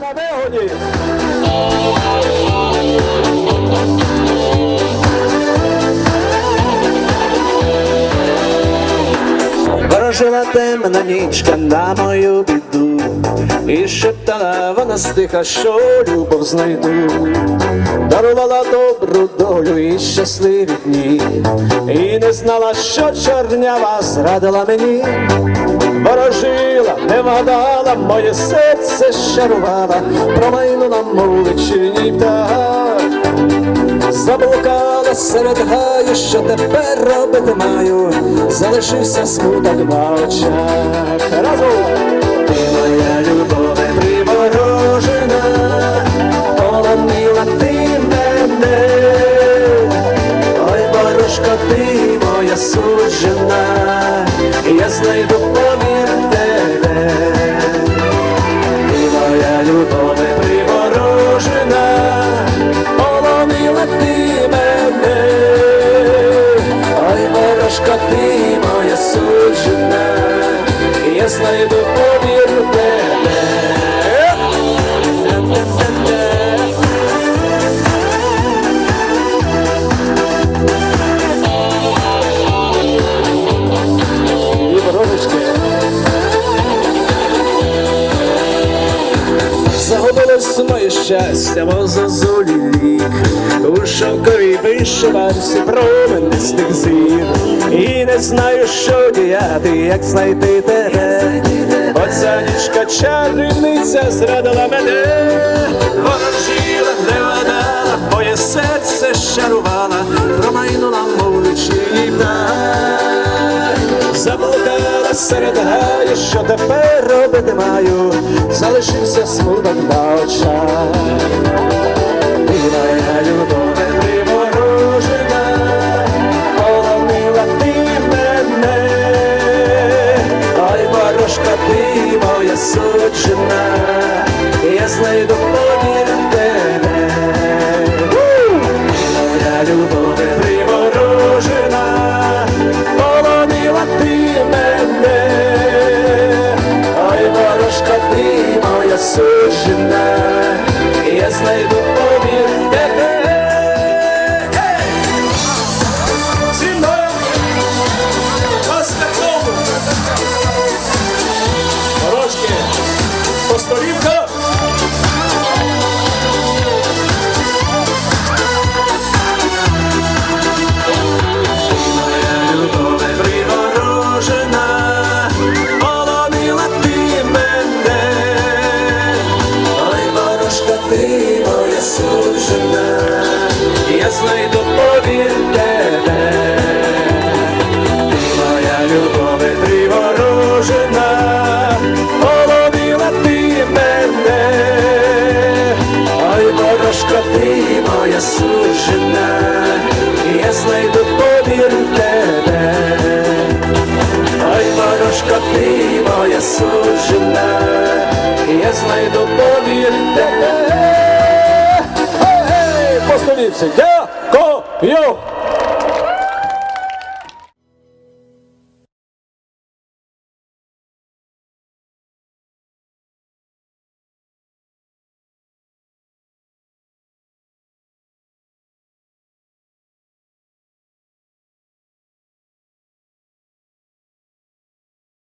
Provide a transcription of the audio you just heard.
на вигоді. Ворожила темна нічка на мою біду, і шептала вона стиха, що любов знайду, дарувала добру долю і щасливі дні, і не знала, що чорнява зрадила мені, ворожила, не вгадала, моє серце щарувала, промайнула, вечірній птах. Заблукала серед гаю, що тепер робити маю, залишився смуток на очах. Разом! Ти моя любове приморожена, полонила ти мене, ой, ворожко, ти моя суджена, я знайду я Загубилось моє щастя, мов зозулі лік. У шовковій вишиванці променистих зір. І не знаю, що діяти, як знайти тебе. Оця нічка чарівниця зрадила мене. Ворожила, не вгадала, моє серце щарувала Промайнула, мов вечірній птах Заблукала серед гаю, що тепер робити маю, залишився смуток на очах. Ти моя любове приморожена, полонила ти мене, ой, ворожка, ти моя суджена, я знайду моя ти моя сужена, я знайду повір тебе, ти моя любове приворожена, полонила ти мене, ой, ворожка, ти моя сужена, я знайду повір тебе. Ой, ворожка, ти моя сужена, я знайду повірте. Ей, дякую!